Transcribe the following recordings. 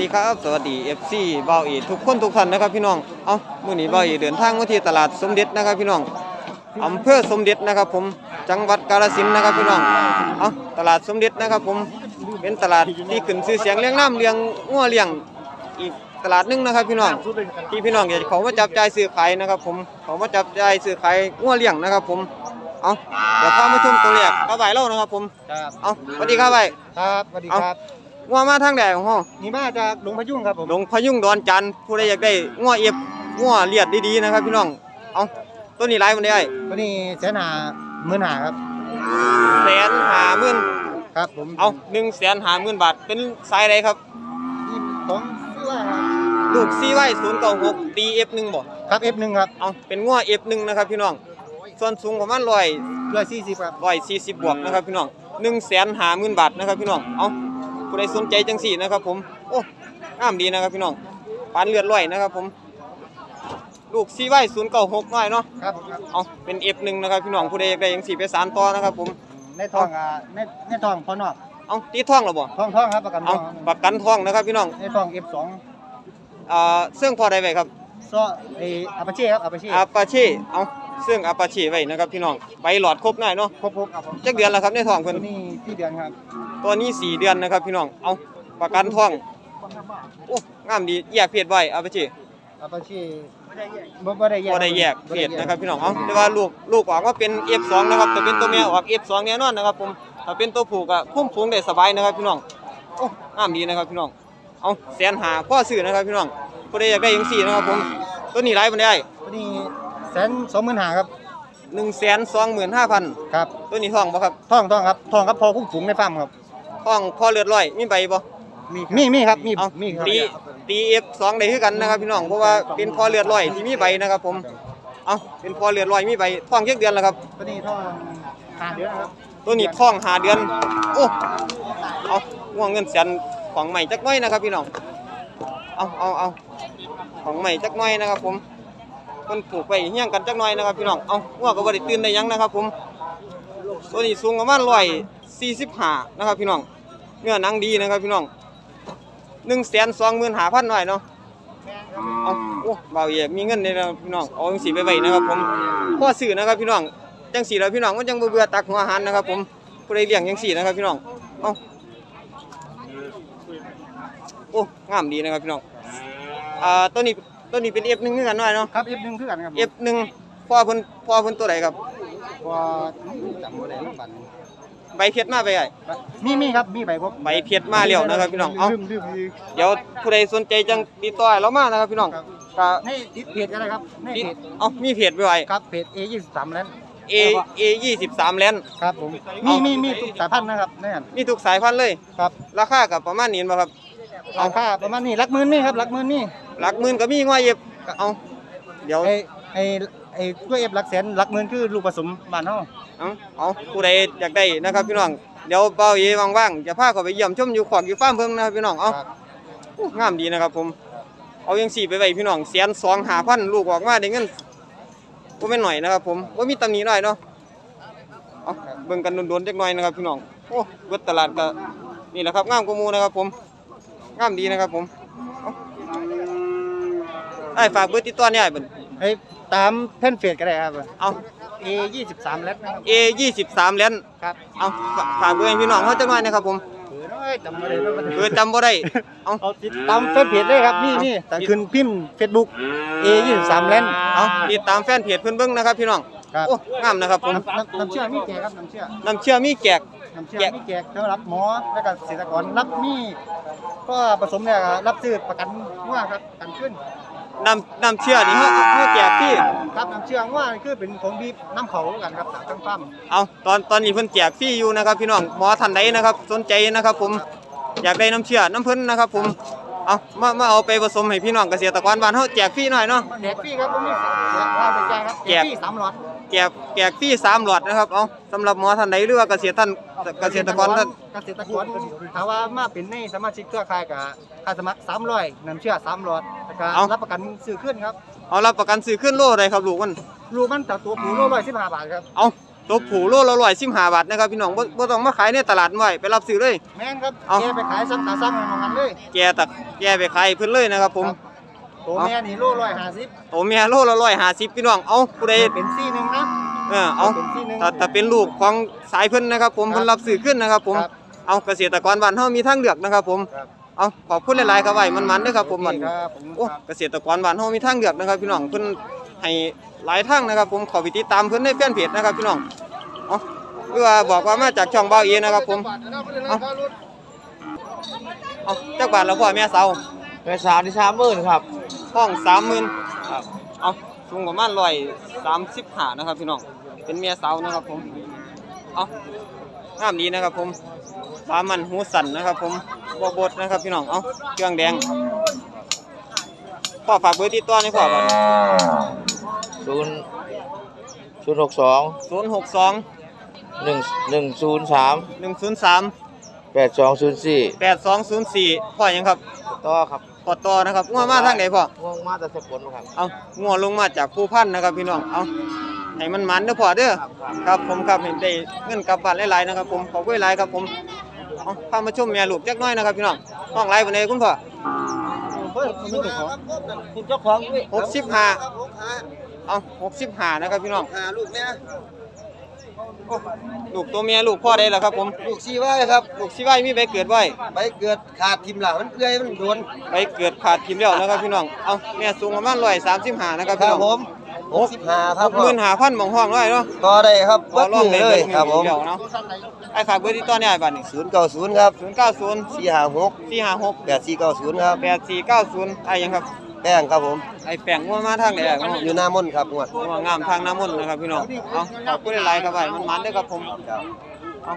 ดีครับสวัสดี FC เบาอีทุกคนทุกท่านนะครับพี่น้องเอามื้อนี้เบาอีเดินทางมาที่ตลาดสมเด็จนะครับพี่น้องอำเภอสมเด็จนะครับ ผมจังหวัดกาฬสินธุ์นะครับพี่น้องเอาตลาดสมเด็จนะครับ ผมเป็นตลาดที่ขึ้นชื่อเสียงเลี้ยงน้ำเลี้ยงงัวเลี้ยงอีกตลาดหนึงนะครับ พี่น้องที่พี่น้องอยากจะเขามาจับจ่ายซื้อขายนะครับ ผมเขามาจับจ่ายซื้อขายงัวเลี้ยงนะครับ ผมเอาเดี๋ยวพามาชมตัวแรกกระบายเล่านะครับ ผมครับเอาสวัสดีครับไปครับสวัสดีครับ งัวมาทางแดดของห้องนี่มาจากหลวงพะยุ่งครับผมหลวงพยุงดอนจันทร์ผู้ใดอยากได้งัวเอียบงัวเลียดดีๆนะครับพี่น้อง เอาตัวนี้ไล่มันได้วันนี้แสนหาหมื่นหาครับแสนหาหมื่นครับผม เอาหนึ่งแสนหาหมื่นบาท เป็นสายใดครับนี่ของชื่อว่าครับลูกซีไว้ศูนย์เก้าหกดีเอฟหนึ่งบ่ครับ F1 ครับ เอาเป็นงัวเอฟหนึ่งนะครับพี่น้อง ส่วนสูงประมาณร้อยร้อยสี่สิบครับร้อยสี่สิบบวกนะครับพี่น้องหนึ่งแสนหาหมื่นบาทนะครับพี่น้อง เอา ผู้ใดสนใจจังสี่นะครับ ผมโอ้งามดีนะครับพี่น้องปานเลือดร้อยนะครับ ผม ลูกซีไว้ศูนย์เก้าหกน้อยเนาะครับผมครับเอาเป็น F1 นะครับพี่น้องผู้ใดอยากได้ยังสี่ไปสานต่อนะครับ ผม ในทองอ่าในในทองพอนอกเอาตีท่องแล้วบ่ทองทองครับประกันทเอาองประกันท่องนะครับพี่น้องในทอง F2 อ่าเสื่องพอได้ไว้ครับซ้อไออาปาเช่ครับอาปาเช่อาปาชีเอา เสื่องอาปาชีไว้นะครับพี่น้องใบหลอดครบหน่อยเนาะครบครบครับผมจักเดือนแล้วครับในท้องตัเพิ่วนนี้ที่เดือนครับตัวนี้4เดือนนะครับพี่น้องเอาประกันท่องโอ้งามดีแยกเพศไว้อาปาชีอาปาเช่บ่บ่ได้แยกบ่ได้แยกเพศนะครับพี่น้องเอาแต่ว่าลูกลูกออกว่าเป็น F2 นะครับแต่เป็นตัวแม่ออก F2 แน่นอนนะครับผมถ้าเป็นตัวผู้ก็คุ้มฟูงได้สบายนะครับพี่น้องโอ้งามดีนะครับพี่น้องเอาแสนหาพ่อซื้อนะครับพี่น้องผู้ใดอยากได้ยังสี่นะครับผมตัวนี้ไลฟ์มันได้ตัวนี้ แสนสองหมื่นหาครับหนึ่งแสนสองหมื่นห้าพันครับตัวนี้ท้องบ่ครับทองทองครับทองครับพอคุ้มฝูงในฟาร์มครับท้องพอเลือดร้อยมีใบบ่มีมีมีครับมีเอามีครับตีตีเอฟสองได้คือกันนะครับพี่น้องเพราะว่าเป็นพอเลือดร้อยที่มีใบนะครับ ผมเอาเป็นพอเลือดร้อยมีใบท้องเจ็ดเดือนแล้วครับตัวนี้ทองหาเดือนครับตัวนี้ท้องหาเดือนโอ้เอาง่วงเงินแสนของใหม่จักหน้อยนะครับพี่น้องเอาเอาเอาของใหม่จักหน้อยนะครับผม เพิ่นปลูกไปเฮี้ยงกันจักหน้อยนะครับพี่น้อง เอาง่วก็บ่ได้ตื่นได้ยังนะครับผม ตัวนี้สูงประมาณร้อยสี่สิบห้านะครับพี่น้อง เนื้อหนังดีนะครับพี่น้องหนึ่งแสนสองหมื่นห้าพันหน่อยเนาะ เอาโอ้เบาเอียมีเงินในนะพี่น้อง เอาสีไปไว้นะครับผมพ่อสื่อนะครับพี่น้อง จังสีแล้วพี่น้องมันจังเบื่อตักหัวอาหารนะครับผมผู้ใดเลี้ยงจังสีนะครับพี่น้อง เอาโอ้งามดีนะครับพี่น้อง อ่าตัวนี้ ตัวนี้เป็น F1 คือกันหน่อยเนาะ ครับ F1 คือกันครับ F1 พ่อเพิ่นพ่อเพิ่นตัวใดครับว่าจำบ่ได้ลูกบัตรใบเพชรมาไปไอ้มีมีครับมีใบครบใบเพชรมาแล้วนะครับพี่น้อง เอาลืมลืมลืมเดี๋ยวผู้ใดสนใจจังติดต่อให้เรามานะครับพี่น้องครับก็ในติดเพจกันเลยครับในติดเพจเอามีเพจไว้ไว้ ครับเพจ A23 แล้ว A A 23แลนด์ครับผมมีมีมีทุกสายพันธุ์นะครับแน่นมีทุกสายพันธุ์เลย ครับ ราคากับประมาณนี้บ่ครับ ราคาประมาณนี้หลักหมื่นนี่ครับหลักหมื่นนี่ หลักหมื่นก็มีง่อยเย็บเอาเดี๋ยวไอไอไอตัว F หลักแสนหลักหมื่นคือลูกผสมบ้านเฮาเอาเอาผู้ใดอยากได้นะครับพี่น้องเดี๋ยวเป้าเยว่างๆจะพาเขาไปเยี่ยมชมอยู่ขอกอยู่ฟาร์มเพิ่งนะครับพี่น้องเอาครับอู้งามดีนะครับผมเอายังสี่ไปไว้พี่น้องแสนสองหาพันลูกออกมาได้เงินก็ไม่นหน่อยนะครับผมว่ามีตำหนิหน่อยเนาะเอาเบิ่งกันโดนๆจักหน่อยนะครับพี่น้องโอ้เบิดตลาดก็นี่แหละครับงามกว่าหมูนะครับผมงามดีนะครับผมเอา ไอ้ฝากเบอร์ติดต่อเนี่ยไอ้เบิ่นไอตามแผ่นเฟซก็ได้ครับ เอา A23 แล้วนะครับ A ยี่สิบสามเลนครับเอาฝฝากเบอร์ให้พี่น้องเขาจักหน่อยนะครับผมเออน้อยจำบ่ได้แล้วมันเบอร์จำบ่ได้เอา เอาติดตามแฟนเพจเลยครับนี่นี่แต่ขึ้นพิมพ์ Facebook A23 แล้วเอาติดตามแฟนเพจเพิ่นเบิ่งนะครับพี่น้องครับโอ้งามนะครับผมน้ำน้ำน้ำเชื่อมีแจกครับน้ำเชื่อน้ำเชื่อมีแจก น้ำเชื่อแจก มีแจกสำหรับหมอและก็เกษตรกรรับมีก็ผสมเนี่ยก็รับซื้อประกันว่าครับประกันขึ้น น้ำน้ำเชื่อนี่เขาเขาแจกที่ครับน้ำเชื่อว่าคือเป็นของบีบน้ำเขากันครับจากทั้งฟาร์มเอาตอนตอนนี้เพิ่นแจกฟรีอยู่นะครับ พี่น้องหมอท่านใดนะครับ สนใจนะครับ ผมอยากได้น้ำเชื่อน้ำเพิ่นนะครับ ผมเอามามาเอาไปผสมให้พี่น้องเกษตรกรบ้านเฮาแจกฟรีหน่อยเนาะแจกฟรีครับผมมีเสียค่าไปแจกครับแจกฟรีสามหลอด แจกแจกฟรีสามหลอดนะครับเอาสำหรับหมอท่านใดหรือว่าเกษตรท่านเกษตรกรท่านเกษตรกรถ้าว่ามาเป็นในสมาชิกเครือข่ายกับค่าสมัคร300น้ำเชื่อ3หลอดแล้วก็รับประกันซื้อขึ้นครับเอารับประกันซื้อขึ้นโลได้ครับลูกมันลูกมันจากตัวผู้โล115บาทครับเอาตัวผูโลละร้อยสิบห้าบาทนะครับพี่น้องบ่บ่ต้องมาขายในตลาดไว้ไปรับซื้อเลยแม่นครับเอาแกไปขายซ้ำตาซ้ำมันกันเลยแกตักแกไปขายให้เพิ่นเลยนะครับผม ตัวแม่นี่โลร้อยห้าสิบโอ้เมียโลละร้อยห้าสิบพี่น้อง เอาผู้ใดเป็นซี่หนึ่งนะ เออ เอาเป็นซี่หนึ่งถ้าถ้าเป็นลูกของสายเพิ่นนะครับ ผมครับเพิ่นรับซื้อขึ้นนะครับ ผมครับเอาเกษตรกรบ้านเฮามีทางเลือกนะครับ ผมครับเอาขอบคุณหลายๆครับไว้มันๆเด้อครับ ผมมันครับผมโอ้เกษตรกรบ้านเฮามีทางเลือกนะครับ พี่น้องเพิ่นให้หลายทางนะครับ ผมขอไปติดตามเพิ่นในแฟนเพจนะครับ พี่น้อง เอาหรือว่าบอกว่ามาจากช่องเบาเอนะครับ ผม เอาเอาจักบาทแล้วพ่อแม่เสา แม่สาวที่สามหมื่นครับห้อง30,000ครับเอาสูงประมาณร้อยสามสิบห้านะครับพี่น้องเป็นเมียสาวนะครับผมเอางามดีนะครับผมปลามันหูสันนะครับ ผมบวบดนะครับพี่น้องเอาเครื่องแดงพ่อฝากเบอร์ติดต่อในอยพ่อก่อนศูนย์ศูนย์หกสองศูนย์หกสองหนึ่งหนึ่งศูนย์สามหนึ่งศูนย์สามแปดสองศูนย์สี่แปดสองศูนย์สี่พ่อยังครับต่อครับพ่ อต่อนะครับงัวมาทางไหนพ่อง่วงมาแต่สกลครับเอางัวลงมาจากภูพันธุ์นะครับพี่น้องเอาให้มันมันเด้อพ่อเด้อครับผมครับเห็นได้เงินกลับบ้านหลายๆนะครับผมขอบคุณหลายๆครับผมเอาพามาชมแม่ลูกจักหน้อยนะครับพี่น้องห้องไรวันนี้คุณพ่อคุณเจ้าของด้วยหกสิบห้าเอาหกสิบห้านะครับพี่น้องหาลูก แม่ลูกตัวเมียลูกพ่อได้แล้วครับผม ลูกซีไว้ครับ ลูกสิไว้มีใบเกิดไว้ไปเกิดขาดทิมหลังมันเอื้อยมันโดนใบเกิดขาดทิมแล้วนะครับพี่น้อง เอาแม่สูงประมาณร้อยสามสิบห้านะครับพี่น้องหกสิบห้าคหรับกหมื่นห้าพันมองห้องไว้เนาะต่อได้ครับขอวัดลองมือได้เลยเบิดครับผมเดียวเนาะไอ้ฝากเบอร์ที่ต้อนนี่ไอ้บัตรนี่ศูนย์เก้าศูนย์ครับศูนย์เก้าศูนย์สี่ห้าหกสี่ห้าหกแปดสี่เก้าศูนย์ครับแปดสี่เก้าศูนย์ไอ้ยังครับ แป้งครับผม ไอ้แป้งงัวมาทางไหนไอ้งัวอยู่หน้ามนต์ครับงวดงัวงามทางน้ำมนต์นะครับพี่น้องเอาขอบคุณหลายๆครับไอ้มันมันๆเด้อครับผมครับเอา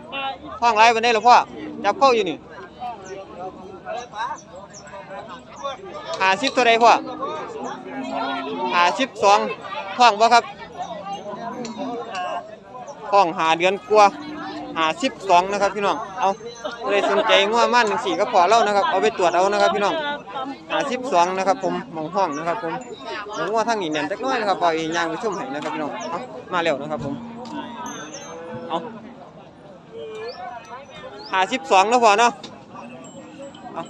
ห้องไรวันนี้หรอพ่อจับเข้าอยู่นี่หาสิบเท่าไรพ่อหาสิบสองห้องบ่ครับห้องหาเดือนกว่าหาสิบสองนะครับพี่น้อง เอาเลยสนใจง่วมันหนึ่งสี่ก็พอเล่านะครับ เอาไปตรวจเอานะครับพี่น้อง หาสิบสองนะครับผมหมองห้องนะครับผมหมองว่าทางนี้เนี่ยจักหน้อยนะครับเอาเองย่างไปชุ่มให้นะครับพี่น้องเอามาเร็วนะครับผมเอาหาสิบสองแล้วพอเนาะเอา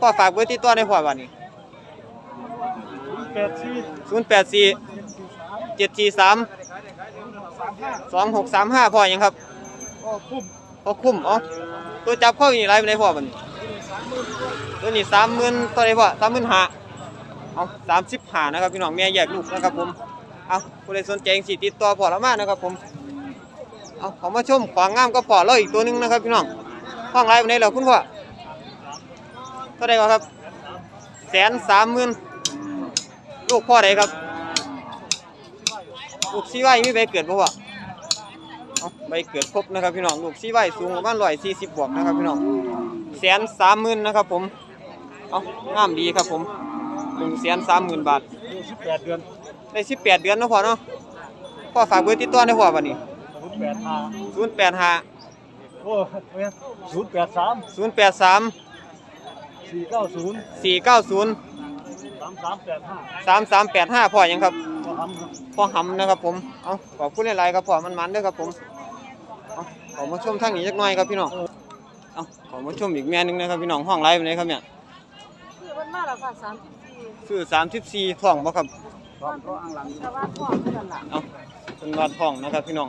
พ่อฝากเบอร์ติดต่อได้พอวันนี้แปดสี่ศูนย์แปดสี่เจ็ดสี่สามสองหกสามห้าพ่อยังครับก็คุ้มพ่อคุ้มอ๋อตัวจับเข้าอยู่นี่ไรไปไหนพ่อวันนี้ ตัวนี้สามหมื่นตัวไหนพ่อสามหมื่นห้าเอาสามสิบห้านะครับพี่น้องแม่แยกลูกนะครับผมเอาผู้ใดสนใจสิติดต่อพ่อละมานะครับผมเอาขอมาชมของงามก็พอแล้วอีกตัวหนึงนะครับพี่น้องห้องไรไปไหนแล้วคุณพ่อเท่าไหรก่อนครับแสนสามหมื่นลูกพ่อใดครับลูกซีไว้มีใบเกิดป่าวะเอาใบเกิดครบนะครับพี่น้องลูกซีไว้สูงประมาณร้อยสี่สิบบวกนะครับพี่น้องแสนสามหมื่นนะครับผม เอางามดีครับผมหนึ่งแสนสามหมื่นบาทสิบแปดเดือนได้สิบแปดเดือนเนาะพ่อเนาะพ่อฝากเบอร์ติดต่อได้พ่อวันนี้ศูนย์แปดห้าศูนย์แปดห้าโอ้ศูนย์แปดสามศูนย์แปดสามสี่เก้าศูนย์สี่เก้าศูนย์สามสามแปดห้าสามสามแปดห้าพ่อยังครับก็ทำครับพ่อหำนะครับผมเอาขอบคุณหลายๆครับพ่อมันมันๆเด้วยครับผมเอาขอมาชมทางนี้จักหน่อยครับพี่น้องเอาขอมาชมอีกแม่หนึงนะครับพี่น้องห้องไรไปไหนใดครับเนี่ยคือมันมา แล้วค่ะสามสิบสี่ซื้อสามสิบสี่ท้องบ่ครับก็ก็อ้างหลังแต่ว่าพ่อเท่านั้นล่ะเอาเป็นวาดท้องนะครับพี่น้อง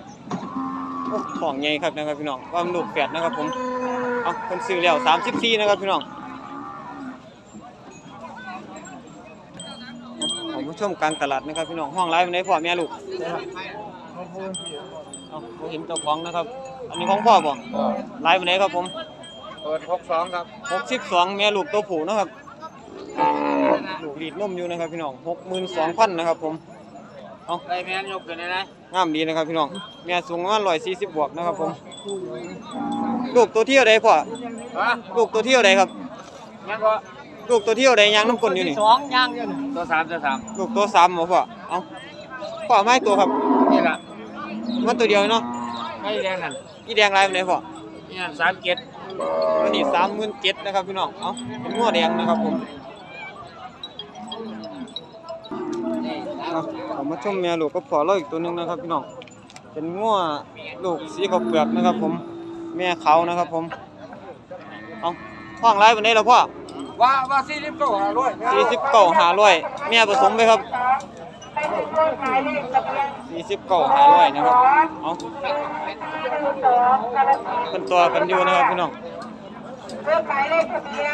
โอ้ท้องใหญ่ครับนะครับพี่น้องว่ามันลูกแฝดนะครับผมเอาคนซื้อแล้วสามสิบสี่นะครับพี่น้องเอาขอมาชมกลางตลาดนะครับพี่น้องห้องไรไปไหนใดพ่อแม่ลูกเอาผมเห็นเจ้าของนะครับ อันนี้ของพ่อบ่ไลฟ์มาไหนครับผมเปิดหกสองครับหกสิบสองแม่ลูกตัวผู้นะครับ ลูกรีดนมอยู่นะครับพี่น้องหกหมื่นสองพันนะครับผมไอ้แม่นยกขึ้นได้ไหมงามดีนะครับพี่น้องแม่สูงประมาณร้อยสี่สิบบวกนะครับผม ลูกตัวเที่ยวใดพ่อฮะลูกตัวเที่ยวใดครับแม่นก็ลูกตัวเที่ยวใดยางน้ำกลนอยู่นี่สองย่างอยู่ตัวสามตัวสามลูกตัวสามบ่พ่อเอาพ่อไม่ตัวครับนี่แหละมันตัวเดียวเนาะไม่แดงนั่นอีแดงลายเป็นไงพ่อนี่นั่นสามเจ็ดตั วนี้สามหมื่นเจ็ดนะครับพี่น้อง เอาเป็นงัวแดงนะครับผมเอาผมมาชมแม่ลูกก็พอแล้วอีกตัวหนึงนะครับพี่น้อง เป็นงัวลูกสีขาวเปลือกนะครับ ผม แม่เขานะครับ ผม เอาห้องไรวันนี้เราพ่อว่าว่าสี่สิบเก้าห้าร้อยสี่สิบเก้าหาร้อยแม่ผสมไปครับ สี่สิบเก้าหาร้อยนะครับเอาเป็นตัวกันอยู่นะครับพี่น้อง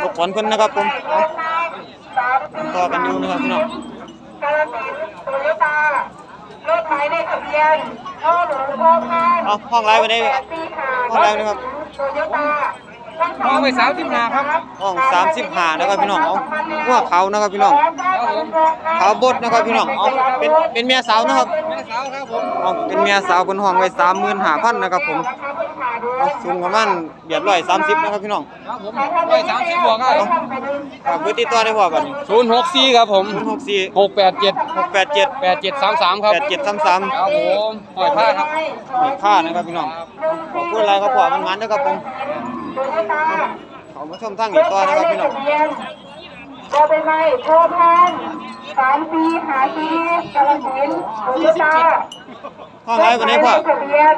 รบกวนเพิ่นนะครับผมเอาเป็นตัวกันอยู่นะครับพี่น้องกาลสินธุ์โตารถหมายเลขทะเบียนพ่อหลวงพ่อพานเอาห้องไรวันนี้แปดสี่ห้าห้องไรนะครับโตโยต้า ห้องไปสามสิบห้าครับห้องสามสิบห้านะครับพี่น้องเอาหัวเขานะครับพี่น้องเขาบดนะครับพี่น้องเอาเป็นเป็นเมียสาวนะครับแม่สาวครับผมเอาเป็นเมียสาวบนห้องไว้สามหมื่นห้าพันนะครับผมเอาสูงประมาณเบียดร้อยสามสิบนะครับพี่น้องครับผมร้อยสามสิบบวกครับฝากเบอร์ติดต่อได้พ่อบัดนี้ศูนย์หกสี่ครับผมศูนย์หกสี่หกแปดเจ็ดหกแปดเจ็ดแปดเจ็ดสามสามครับแปดเจ็ดสามสามครับผมหอยผ้าครับมีค่านะครับพี่น้องขอบคุณอะไรครับพ่อมันมันนะครับผมเขามาชมทางอีกต่อนะครับพี่น้องโตไปไหมโทรพันสามปีหาปีกาลสินธุ์โตโยต้าห้องไรวันนี้พ่อทะเบียน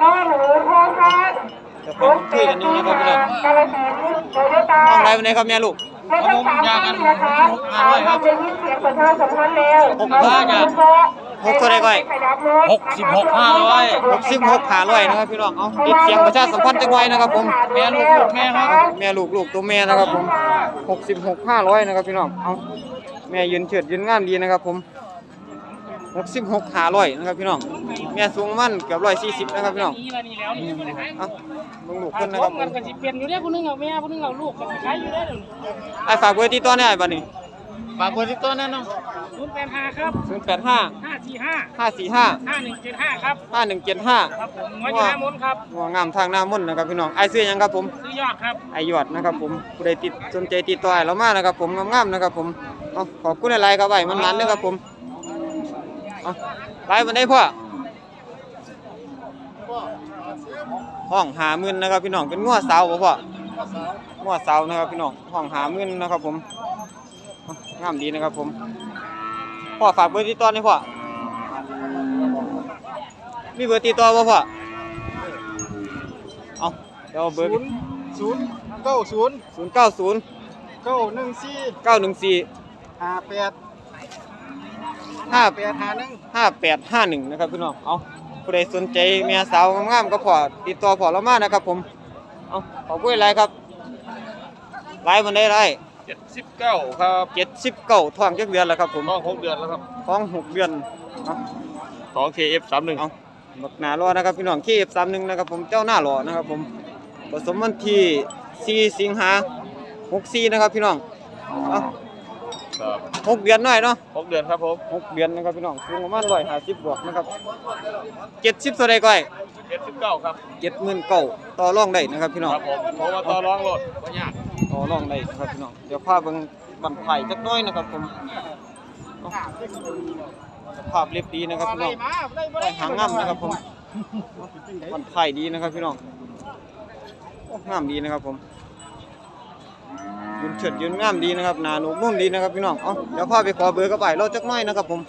พ่อหลวงพ่อพานจะเป็นคุยกันอยู่นะครับพี่น้องกาลสินโตโยต้าห้องไรวันนี้ครับแม่ลูกไม่ต้องสามท่านนะคะสามท่านได้ยินเสียงประชาสัมพันแล้วหกห้าไง หกเท่าไหร่ก่อยหกสิบหกห้าร้อยหกสิบหกขาร้อยนะครับพี่น้องเอาติดเสียงประชาสัมพันธ์จังไว้นะครับผมแม่ลูกลูกแม่ครับแม่ลูกลูกตัวแม่นะครับผมหกสิบหกห้าร้อยนะครับพี่น้องเอาแม่ยืนเฉิดยืนงามดีนะครับผมหกสิบหกขาร้อยนะครับพี่น้องแม่สูงประมันเกือบร้อยสี่สิบนะครับพี่น้องนี่ละนี่แล้วนี่ไม่ได้ขายเอาลงลูกขึ้นนะครับผกันมก็สิเปลี่ยนอยู่เด้ผู้นึงเอาแม่ผู้นึงเอาลูกก็ขายอยู่ได้เดี๋ยวไอ้ฝากเบอร์ที่ต้อนนี่ไอ้บัดนี้ ฝากคนที่ต้นนั่นเนาะศูนย์แปดห้าครับศูนย์แปดห้าห้าสี่ห้าห้าสี่ห้าห้าหนึ่งเจ็ดห้าครับห้าหนึ่งเจ็ดห้าครับผมงวดอยู่ห้ามนครับหัวงามทางหน้ามนต์นะครับพี่น้องไอ้เสื้อยังครับผมซื้อยอดครับไอยอดนะครับผมผู้ใดติดสนใจติดต่อให้เรามานะครับผมงามๆนะครับผมเอาขอบคุณอะไรครับไว้มันมันๆนะครับผมเอาไปวันได้พ่อห้องหามื่นนะครับพี่น้องเป็นงัวสาวบ่พ่องัวสาวนะครับพี่น้องห้องหามื่นนะครับผมเอา งามดีนะครับผมพ่อฝากเบอร์ติดต่อหน่อยพ่อมีเบอร์ติดต่อบ่พ่อเอาเดี๋ยวเอาเบอร์ศูนย์เก้าศูนย์ศูนย์เก้าศูนย์เก้าหนึ่งสี่เก้าหนึ่งสี่ห้าแปดห้าแปดห้าหนึ่งห้าแปดห้าหนึ่งนะครับพี่น้องเอาผู้ใดสนใจเมียสาวงามๆก็พอติดต่อพอเรามานะครับผม เอาขอบคุณอะไรครับไลฟ์มันได้ไร เจ็ดสิบเก้าครับเจ็ดสิบเก้าท้องจักเดือนแล้วครับผมท้องหกเดือนแล้วครับท้องหกเดือนเอาท้อง KF สามหนึ่งเอาบักหนารอนะครับพี่น้องเคฟสามหนึ่งนะครับผมเจ้าหน้ารอนะครับผมผสมวันที่สี่สิงหาหกสี่นะครับพี่น้องเอาครับหกเดือนหน่อยเนาะหกเดือนครับผมหกเดือนนะครับพี่น้องสูงประมาณร้อยห้าสิบบวกนะครับเจ็ดสิบเท่าไรก้อย เจ็ดสิบเก้าครับเจ็ดหมื่นเก้าต่อรองได้นะครับพี่น้องครับผมเพราะว่าต่อร้องรถไม่ยากต่อรองได้นะครับพี่น้องเดี๋ยวพาเบิ่งบันไผ่จักหน้อยนะครับผมเอาสภาพเรียบดีนะครับพี่น้องได้หางงามนะครับผมบันไผ่ดีนะครับพี่น้องโอ้งามดีนะครับผมยืนเฉิดยืนงามดีนะครับหนาหนุกนุ่มดีนะครับพี่น้อง เอาเดี๋ยวพาไปขอเบอร์กับไอ้เราจักหน้อยนะครับผม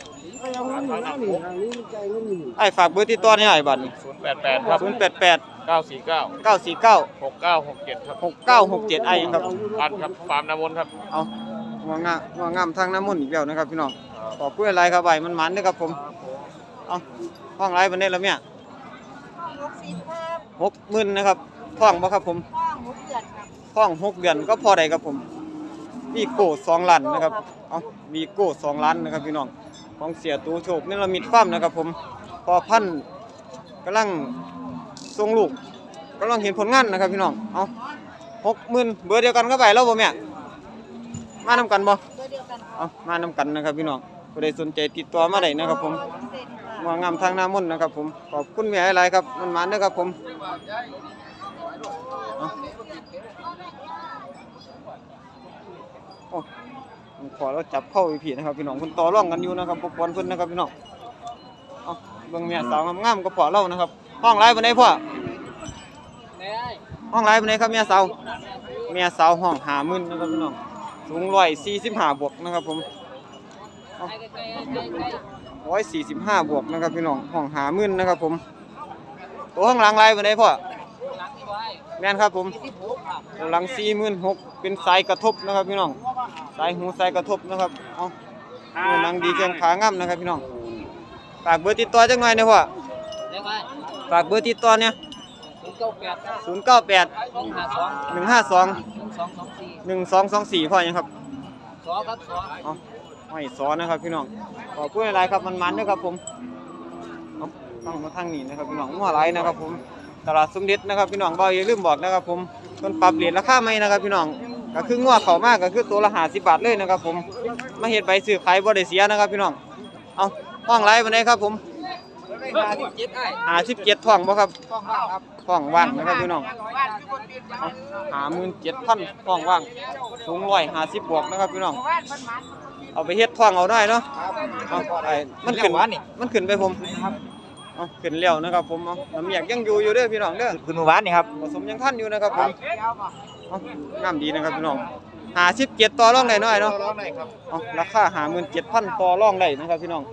ไอ้ฝากเบอร์ติดต่อให้ไอ้บัตรศูนย์แปดแปดครับศูนย์แปดแปดเก้าสี่เก้าเก้าสี่เก้าหกเก้าหกเจ็ดครับหกเก้าหกเจ็ดไอ้ครับพันครับฟาร์มน้ำมนต์ครับเอางางามงางามทางน้ำมันต์อีกแล้วนะครับพี่น้องขอพูดอะไรครับใบมันมันนะครับผมเอาห้องไรบันนี้แล้วเนี่ยหกสิบครับหกหมื่นนะครับห้องบ่ครับผมห้องหกเดือนครับห้องหกเดือนก็พอได้ครับผมวีโก้สองล้านนะครับเอาวีโก้สองล้านนะครับพี่น้อง ของเสียตูโชคนี่เรามิดฟ้าร์มนะครับผมพอพันธุ์กำลังทรงลูกกำลังเห็นผลงานนะครับพี่น้องเอาหกหมื่นเบอร์เดียวกันก็ไปแล้วบ่แม่มานำกันบ่ตัวเดียวกันเอามานำกันนะครับพี่น้องผู้ใดสนใจติดต่อมาได้นะครับผมเสร็จค่ะงางามทางหน้ามนต์นะครับผมขอบคุณแม่หลายๆครับมันมันนะครับผมเอาโอ้ผม ขอเราจับเข้าอีกผีนะครับพี่น้องคุณต่อร่องกันอยู่นะครับปกปอนเพิ่นนะครับพี่น้องเอาเบิ่งแม่สาวงามๆก็พอเล่านะครับห้องไรบันไดพ่อห้องไรบันไดครับแม่สาวแม่สาวห้องหามื่นนะครับพี่น้องสูงร้อยสี่สิบห้าบวกนะครับผมร้อยสี่สิบห้าบวกนะครับพี่น้องห้องหามื่นนะครับผมตัวข้างหลังลายวันไหนพ่อแม่นครับผมตัวหลังสี่หมื่นหกเป็นสายกระทบนะครับพี่น้อง สายหูสายกระทบนะครับ เอาตัวหนังดีแข้งขางามนะครับพี่น้อง ฝากเบอร์ติดต่อจังหน่อยนะพ่อได้ไหมฝากเบอร์ติดต่อเนี่ยศูนย์เก้าแปดศูนย์เก้าแปดสองห้าสองหนึ่งห้าสองหนึ่งสองสองสี่หนึ่งสองสองสี่พ่อยังครับสองครับสองเอาไม่สอนนะครับพี่น้อง ขอพูดอะไรครับมันมันนะครับผมเอาต้องมาทางนี้นะครับพี่น้องมั่วไรนะครับผมตลาดสมเด็จนะครับพี่น้องบ่อย่าลืมบอกนะครับผมต้นปรับเหรียญราคาไม่นะครับพี่น้อง ก็คืองัวเขามากก็คือตัวละหาสิบบาทเลยนะครับผมมาเห็ดใบซื้อขายบ่ได้เสียนะครับพี่น้องเอาห้องไรวันไหนครับผมห้าสิบเจ็ดไอ้หาสิบเจ็ดท่องบ่ครับต้องบ้างครับท่องว่างนะครับพี่น้องหาหมื่นเจ็ดพันท่องว่างสูงร้อยหาสิบบวกนะครับพี่น้องเอาไปเฮ็ดท่องเอาได้เนาะเอาไอ้มันขึ้นมันขึ้นไปผมเอาขึ้นแล้วนะครับผมเอาน้ำเมียกยังอยู่อยู่เด้อพี่น้องเด้อคุณหมู่บ้านนี่ครับผสมยังทันอยู่นะครับผม เอางามดีนะครับพี่น้องหาสิบเจ็ดต่อรองได้น้อยเนาะร้องไหนครับเอาราคาหาหมื่นเจ็ดพันต่อรองได้นะครับพี่น้อง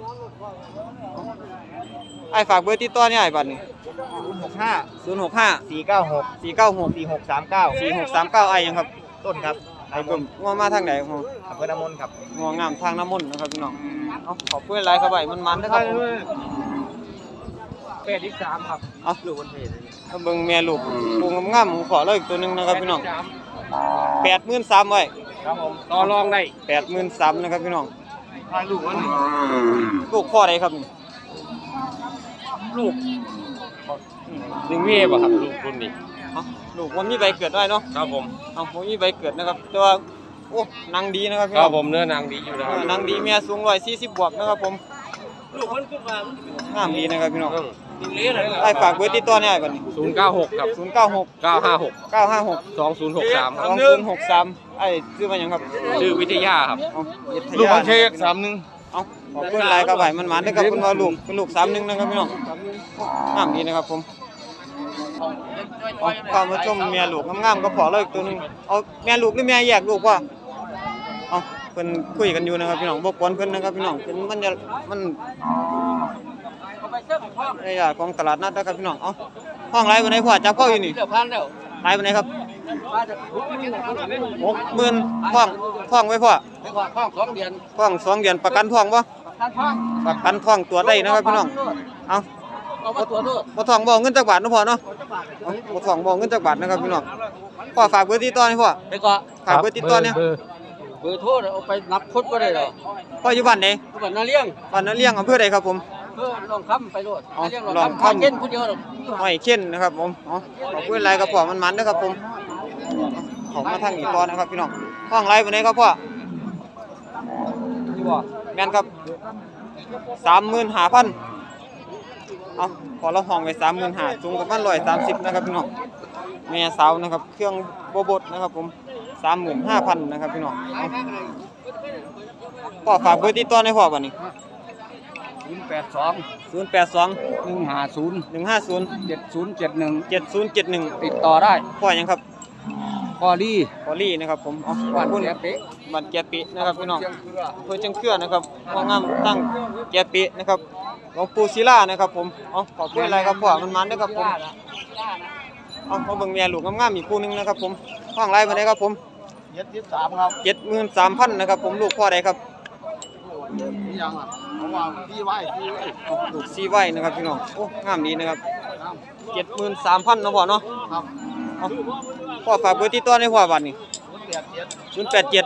เอาไอ้ฝากเบอร์ติดต่อเนี่ยไอ้บัตรนี่ศูนย์หกห้าศูนย์หกห้าสี่เก้าหกสี่เก้าหกสี่หกสามเก้าสี่หกสามเก้าไอ้ยังครับต้นครับไอ้เบิ่มงัวมาทางไหนของ อำเภอน้ำมนต์ครับงัวงามทางน้ำมนต์นะครับพี่น้อง เอาขอบคุณหลายครับไอ้มันมันๆนะครับผมเป็ดที่สามครับเอาลูกคนเพจถ้าเบิ่งแม่ลูกปูงามๆผมขอเลยอีกตัวหนึงนะครับพี่น้องแปดหมื่นสามไว้ครับผมต่อรองได้แปดหมื่นสามนะครับพี่น้อง พาลูกวันหนึ่งลูกพ่อใดครับนี่ลูกหนึ่งเมียป่ะครับลูกรุ่นนี้เอาลูกผมมีใบเกิดได้เนาะครับผมเอาผมมีใบเกิดนะครับแต่ว่าโอ้นางดีนะครับพี่ครัน้บองผมเนื้อนางดีอยู่นะเอครับอนางดีเมียสูงร้อยสี่สิบบวกนะครับผม ลูกมันขึ้นมา งามดีนะครับพี่น้องเลี้ยเลย ไอ้ฝากเบอร์ติดต่อเนี่ยไอ้บัดนี้ศูนย์เก้าหกครับศูนย์เก้าหกเก้าห้าหกเก้าห้าหกสองศูนย์หกสามสองศูนย์หกสามไอ้ชื่อมันหยังครับชื่อวิทยาครับเอาวิทยาลูกมันเชกสามหนึ่งเอาขอบคุณหลายครับไอ้มันหมานนะครับคุณว่าลูกเป็นลูกสามหนึ่งนะครับพี่น้องงามดีนะครับผมเอาเข้ามาชมเมียลูกงามๆก็พอเลยอีกตัวหนึงเอาแม่ลูกหรือแม่แยกลูกว่าเอาเพิ่นคุยกันอยู่นะครับพี่น้องบ่กวนเพิ่นนะครับพี่น้องเป็นมันจะมัน ในยาของตลาดนัดนะครับพี่น้อง เอาห้องไรวันไหนพ่อจับเข้าอยู่นี่เดี๋ยวพันแล้วไรวันไหนครับหกหมื่นท่องท่องไว้พ่อไปก่อนท้องสองเดือนท่องสองเดือนประกันท่องบ่ท่านท้องประกันท่องตัวได้นะครับพี่น้อง เอาเอามาตัวจด้วยบ่ท่องบ่เงินจักบาทเนาะพ่อเนาะเอาบ่ท่องบ่เงินจักบาทนะครับพี่น้อง พ่อฝากเบอร์ติดต่อให้พ่อไปก่อนฝากเบอร์ติดต่อเนี่ยเบอร์เบอร์โทรเอาไปนับคดก็ได้หรอพ่ออยู่บ้านไหนทุกคนน่าเลี้ยงบ้านนาเลี้ยงอำเภอใดครับผม เพื่อลองคำไปโลดอ๋อเลี้ยงลลอองงคำคำเช่นผู้เดียวหรอกห้อยเข็นนะครับผมอ๋อขอบคุณหลายครับพ่อมันมันนะครับผมขอมาทางนี้ต่อนะครับพี่น้องห้องไรวันไหนครับพ่อที่ว่าแม่นครับสามหมื่นห้าพันเอาพอเราห้องไว้สามหมื่นห้าสูงประมาณร้อยสามสิบนะครับพี่น้องแม่สาวนะครับ เครื่องโบบดนะครับผมสามหมื่นห้าพันนะครับพี่น้องเอาพ่อฝากเบอร์ติดต่อในอยพ่อบัดนี้ ศูนย์แปดสองศูนย์แปดสองหนึ่งห้าศูนย์หนึ่งห้าศูนย์เจ็ดศูนย์เจ็ดหนึ่งเจ็ดศูนย์เจ็ดหนึ่งติดต่อได้พ่อยังครับพอลี่พอลี่นะครับผมเอาวันคุณแกเป๊ะบัตรแกะปินะครับพี่น้องเชียงเกลืออำเพื่อจังเครือนะครับพ่องามตั้งแกะปินะครับหลวงปู่ศิลานะครับผมเอาขอบคุณอะไรครับพ่อมันมันนะครับผมเอาเขาเบิ่งแม่ลูกงามๆอีกคู่หนึงนะครับผมห้องไรมาได้ครับผมเย็ดยี่สามครับเจ็ดหมื่นสามพันนะครับผมลูกพ่อใดครับนี่ยังอะ เพราะว่าพี่ไหวพี่ไหวเอาลูกซีไว้นะครับพี่น้อง โอ้งามดีนะครับเจ็ดหมื่นสามพันนาะพ่อเนาะครับเอาพ่อฝากเบอร์ติดต่อในพ่อบัตรนี่แปดเจ็ดศูนย์แปดเจ็ด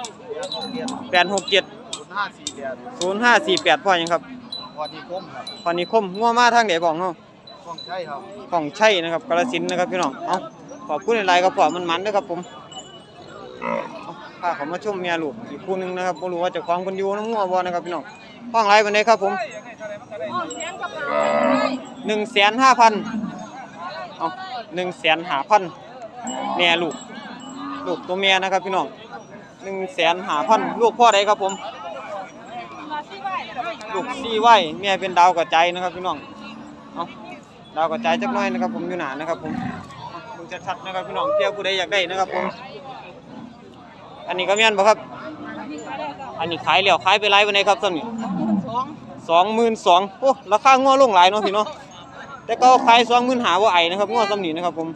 แปดหกเจ็ดศูนย์ห้าสี่แปดศูนย์ห้าสี่แปดพ่อยังครับพอดีคมครับพอนิคมงัวมาทางไหนบอกเนาะต้องใช่ครับของใช่นะครับกาฬสินธุ์นะครับพี่น้อง เอาขอบคุณหลายๆครับพ่อมันมันนะครับผมเอาพาเขามาชมเมียลูกอีกคู่หนึงนะครับบ่รู้ว่าเจะคล้าของคนอยู่น้ำงัวบ่นะครับพี่น้องห้องไรวันนี้ครับผมหนึ่งแสนห้าพันเอาหนึ่งแสนห้าพันแม่ลูกลูกตัวเมียนะครับพี่น้องหนึ่งแสนห้าพันลูกพ่อใดครับผม ลูกซี่ไหวแม่เป็นดาวกระจายนะครับพี่น้องเอาดาวกระจายจักหน่อยนะครับผมอยู่หนานะครับผมมึงจะชัดนะครับพี่น้องเที่ยวผู้ใดอยากได้นะครับผม อันนี้ก็แม่นบ่ครับ อันนี้ขายแล้วขายไปหลายวันไหนครับตอนนี้สองสองหมื่นสองโอ้ราคางัวลงหลายเนาะพี่เนาะแต่ก็ขายสองหมื่นหาว่าไอนะครับงัวซ้ำนี่นะครับผม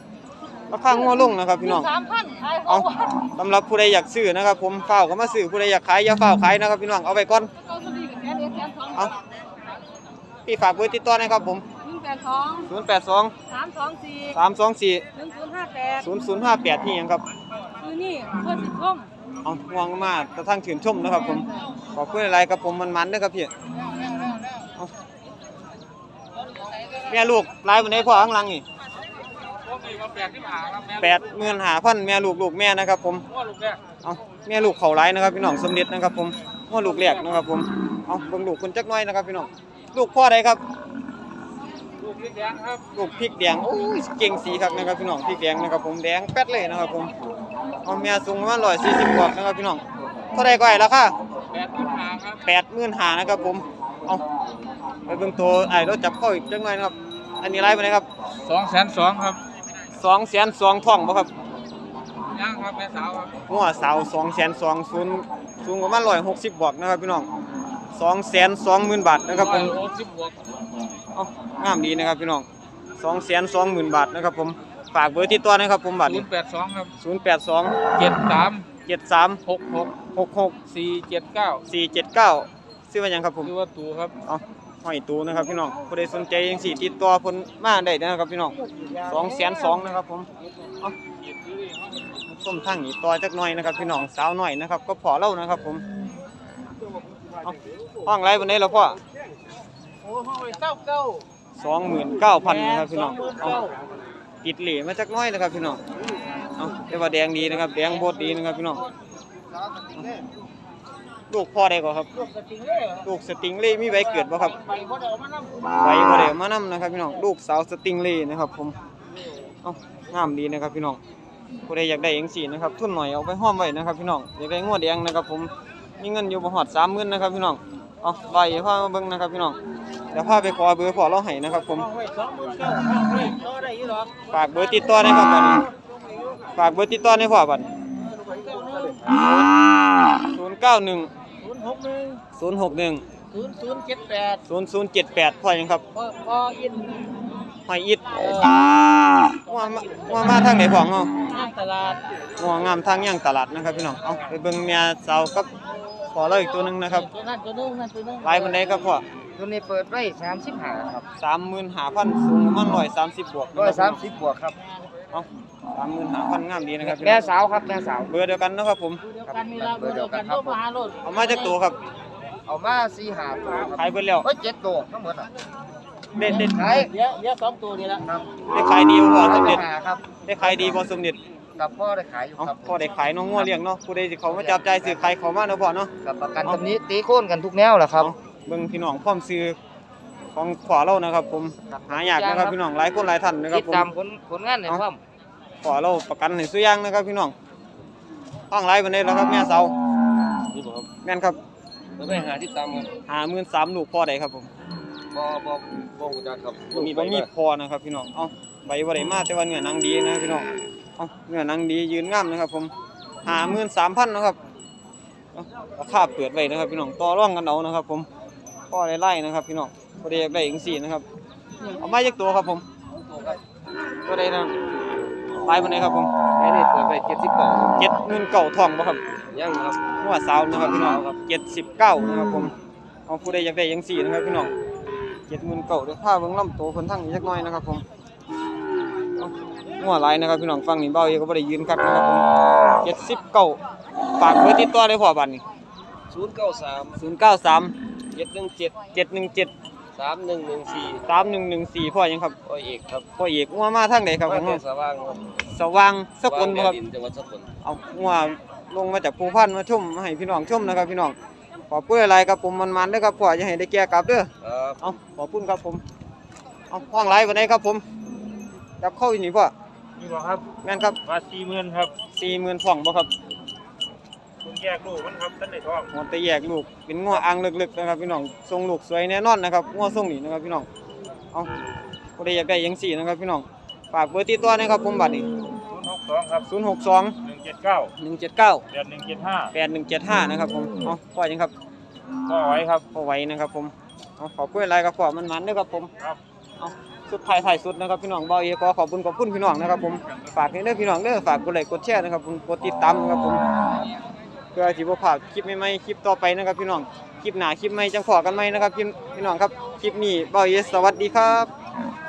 ราคางัวลงนะครับพี่น้อง สามพันขายหเอากพันสำหรับผู้ใดอยากซื้อนะครับ ผมเฝ้าวก็มาซื้อผู้ใดอยากขายอย่าเฝ้าวขายนะครับพี่น้องเอาไปก่อน เอาสลีกับแกนเอสแกนสองเอา พี่ฝากเบอร์ติดต่อหนะครับผม หนึ่งแปดสอง082 สามสองสี่324 หนึ่งศูนย์ห้าแปด0058นี่หยังครับคือนี่เพื่อสิทธิ์ร่ม เอาง่วงมากกระทั่งถึงชุ่มนะครับผม ขอบคุณอะไรครับผมมันมันๆนะครับพี่เอาแม่ลูกไล่บนไดพ่อข้างหลังนี่แปดที่หมื่นหาพันแม่ลูกลูกแม่นะครับผมเมียเอาแม่ลูกเขาไล่นะครับพี่น้องสมเด็จนะครับผมว่าลูกแรกนะครับผมเอาเบิ่งลูกคนจักหน้อยนะครับพี่น้องลูกพ่อใดครับลูกนี่แดงครับลูกพริกแดงโอ้ยเก่งสีครับนะครับพี่น้องพริกแดงนะครับผมแดงแป๊ดเลยนะครับผม เอาแม่สูงประมาณร้อยสี่สิบกว่านะครับพี่น้องเท่าไรก็ไอ้ราคาแปดที่หาครับแปดหมื่นหานะครับผมเอาไปเบิ่งตัวไอ้รถจับเข้าอีกจังหน่อยนะครับ อันนี้ไรไปเลยครับสองแสนสองครับสองแสนสองท่องบ่ครับย่างครับแม่สาวครับหัวเสาสองแสนสองศูนย์สูงประมาณร้อยหกสิบบวกนะครับพี่น้องสองแสนสองหมื่นบาทนะครับผมหกสิบบวกเอางามดีนะครับพี่น้องสองแสนสองหมื่นบาทนะครับผม ฝากเบอร์ติดต่อนะครับผมบัตรศูนย์แปดสองครับศูนย์แปดสองเจ็ดสามเจ็ดสามหกหกหกหกสี่เจ็ดเก้าสี่เจ็ดเก้าซื้อมายังครับผมชื่อว่าตูครับเอาห้อยตูนะครับพี่น้องผู้ใดสนใจยังสี่ติดต่อเพิ่นมาได้นะครับพี่น้องสองแสนสองนะครับผมเอาส้มทั้งนี้ต่อจักหน่อยนะครับพี่น้องสาวหน่อยนะครับ ก็พอเล่านะครับผมเอาห้องไรวันนี้เราพ่อโอ้ห้อยเก้าเก้าสองหมื่นเก้าพันนะครับพี่น้อง เอาติดเหล่มาจักน้อยนะครับพี่น้องเอาแต่ว่าแดงดีนะครับ แดงโบดดีนะครับพี่น้องลูกพ่อได้ก่อครับ ลูกสติงเล่มีใบเกิดบ่ครับไปพ่อเดียวมานั่งใบบ่ได้เอามานำนะครับพี่น้องลูกสาวสติงเล่นะครับผมเอางามดีนะครับพี่น้องผู้ใดอยากได้เองสีนะครับทุนหน่อยเอาไปห้อมไว้นะครับพี่น้องอยากได้งวดแดงนะครับ ผมมีเงินอยู่บ่ฮอด30,000นนะครับพี่น้องเอาใบพามาเบิ่งนะครับพี่น้อง เดี๋ยวพาไปขอเบอร์พ่อเราให้นะครับผมห้อยสองหมื่นเก้าห้อยต่อได้ยี่หรอกฝากเบอร์ติดต่อได้ครับบัดนี้ฝากเบอร์ติดต่อได้พ่อบัดศูนย์เก้าหนึ่งศูนย์หกหนึ่งศูนย์หกหนึ่งศูนย์ศูนย์เจ็ดแปดศูนย์ศูนย์เจ็ดแปดพ่อยังครับพ่อพ่ออินหอยอิดว่ามาว่ามาทางไหนพ่อเฮาห้างตลาดว่างามทางย่างตลาดนะครับพี่น้อง เอาไปเบิ่งเมียสาวกับขอเราอีกตัวหนึงนะครับตัวนั้นตัวนึงนั่นตัวนึงลายบันไดครับพ่อ ตัวนี้เปิดไว้สามสิบห้าครับสามหมื่นห้าพันสูงประมาณร้อยสามสิบบวกนะร้อยคสารัมบสิบบวกครับเอาสามหมื่นห้าพันงามดีนะครับพี่น้แม่องสาวครับแม่สาวเบอร์เดียวกันนะครับผมเดียวกันนี่ละเบอร์เดียวกันครับผมเอามาจากตัวครับ เอามาสี่ห้าตัวครับขายเบิดแล้วเฮ้ยเจ็ดตัวทั้งหมดอะเด็ดเด็ดขายเยอะเยอะสองตัวนี่ละครับได้ขายดีบ่พ่อสมเด็จห้าครับได้ขายดีบ่สมเด็จกับพ่อได้ขายอยู่เอาครับพอได้ขายน้องงัวเลี้ยงเนาะผู้ใดสิเขามาจับใจายซื้อขายเขามาเนาะพ่อเนาะกับประกันตำนี้ตีโค่นกันทุกแนวแหละครับ เอาเบิ่งพี่น้องพร้อมซื้อของขวาเรานะครับ ผมครับหายากนะครับพี่น้องหลายคนหลายท่านนะครับติดผมตามผลผลงานในความขวาเราประกันให้ซื้อย่างนะครับ พี่น้องห้องไรบันไดแล้วครับแม่เสานี่บ่ครับแม่นครับแล้วไปหาที่ตามครับหาหมื่นสามลูกพ่อใดครับผมบ่บ่บ่ฮู้จักครับมีบ่มีพอนะครับ พี่น้องเอาใบบ่ได้มาแต่ว่าเนื้อหนังดีนะครับพี่น้องเอาเนื้อหนังดียืนงามนะครับ ผมหาหมื่นสามพันนะครับเอาราคาเปิดไว้นะครับ พี่น้องต่อรองกันเอานะครับ ผม พ่อได้ไล่นะครับ พี่น้องพอดีอยากได้อีกสี่นะครับ เอามาจากตัวครับผมตัวใดนะลายมันไหนครับผมแม่นี่เปิดไปเจ็ดสิบเก้าเจ็ดเงินเก่าทองบ่ครับยังครับหัวสาวนะครับพี่น้องเจ็ดสิบเก้านะครับผมเอาผู้ใดอยากได้ยังสี่นะครับพี่น้องเจ็ดหมื่นเก่าเดี๋ยวผ้าเบิ่งลำโตคนทั้งนี้จักหน่อยนะครับผมเอาหัวลายนะครับพี่น้องฟังนี่เบาเองก็บ่ได้ยืนคักนะครับผมเจ็ดสิบเก้าฝากเบอร์ติดต่อได้พอบัดนี้ศูนย์เก้าสามศูนย์เก้าสาม เจ็ดหนึ่งเจ็ดเจ็ดหนึ่งเจ็ดสามหนึ่งหนึ่งสี่สามหนึ่งหนึ่งสี่พ่อยังครับพ่อเอกครับพ่อเอกหัวมาทางไหนครับผมบ้านแม่สว่างครับสว่างสกลบ่ครับดินจังหวัดสกลเอางัวลงมาจากภูพันธุ์มาชมมาให้พี่น้องชมนะครับพี่น้องขอพูดอะไรครับผมมันๆเด้อครับพ่ออย่าให้ได้แก่กลับเด้อ ครับเอาขอพูดครับผม เอาห้องไรวันนี้ครับผมจับเข้าอยู่นี่พ่อนี่บอกครับแม่นครับมาสี่หมื่นครับสี่หมื่นฟ่องบ่ครับ คุณแยกลูกมันครับตั้งในท้องหัวแต่แยกลูกเป็นงัวอ่างลึกๆนะครับพี่น้องทรงลูกสวยแน่นอนนะครับงัวทรงนี้นะครับพี่น้องเอาผู้ใดอยากได้ยังสี่นะครับพี่น้องฝากเบอร์ติดต่อนะครับผมบัดนี้ศูนย์หกสองครับศูนย์หกสองหนึ่งเจ็ดเก้าหนึ่งเจ็ดเก้าแปดหนึ่งเจ็ดห้าแปดหนึ่งเจ็ดห้านะครับผมเอาพ่อยังครับก็ไว้ครับพอไหวนะครับผมเอาขอบคุณอะไรครับพ่อมันมันๆเด้วยครับผมครับเอาสุดท้ายท้ายสุดนะครับพี่น้องเบาเอขอขอบคุณขอบคุณพี่น้องนะครับผมฝากให้เด้อพี่น้องเด้อฝากกดไลค์กดแชร์นะครับผมกดติดตามนะครับผม เพื่อที่บ่พลาดคลิปใหม่ๆคลิปต่อไปนะครับพี่น้องคลิปหนาคลิปใหม่จังพอกันไหมนะครับพี่พี่น้องครับคลิปนี้เบาเอสวัสดีครับ